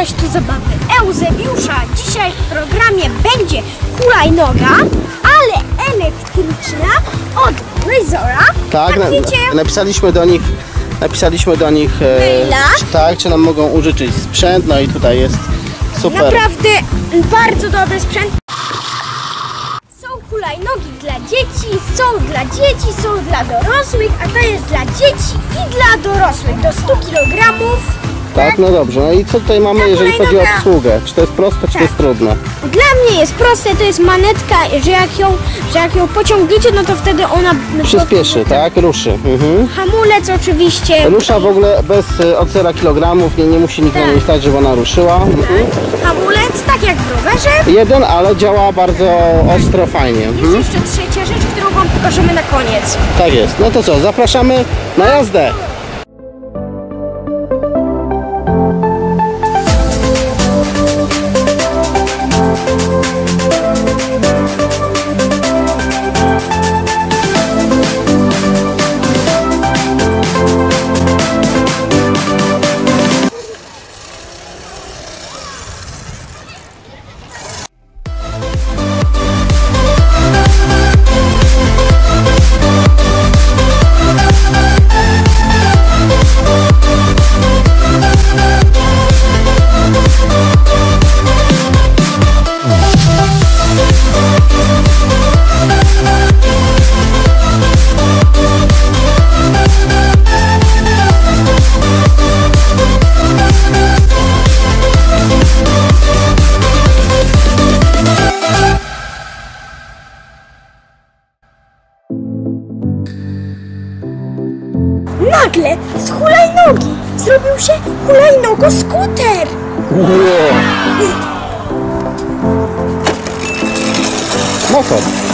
Cześć, tu zabawy Eusebiusza. Dzisiaj w programie będzie hulajnoga, ale elektryczna od Razora. Tak, na, wiecie, napisaliśmy do nich, napisaliśmy do nich, e, czy, tak, czy nam mogą użyczyć sprzęt, no i tutaj jest super. naprawdę bardzo dobry sprzęt. Są hulajnogi dla dzieci, są dla dzieci, są dla dorosłych, a to jest dla dzieci i dla dorosłych do 100 kg. Tak, no dobrze. No i co tutaj mamy, jeżeli chodzi o obsługę? Czy to jest proste, czy to jest trudne? Dla mnie jest proste, to jest manetka, że jak ją, że jak ją pociągniecie, no to wtedy ona Przyspieszy, tak? Ruszy. Mhm. Hamulec oczywiście. Rusza w ogóle bez e, od 0 kg, nie, nie musi nikt na Tak. niej stać, żeby ona ruszyła. Mhm. Hamulec, tak jak w rowerze. Jeden, ale działa bardzo ostro, fajnie. Jest Mhm. jeszcze trzecia rzecz, którą Wam pokażemy na koniec. Tak jest. No to co, zapraszamy na jazdę. Nagle z hulajnogi zrobił się hulajnogo skuter. Motor.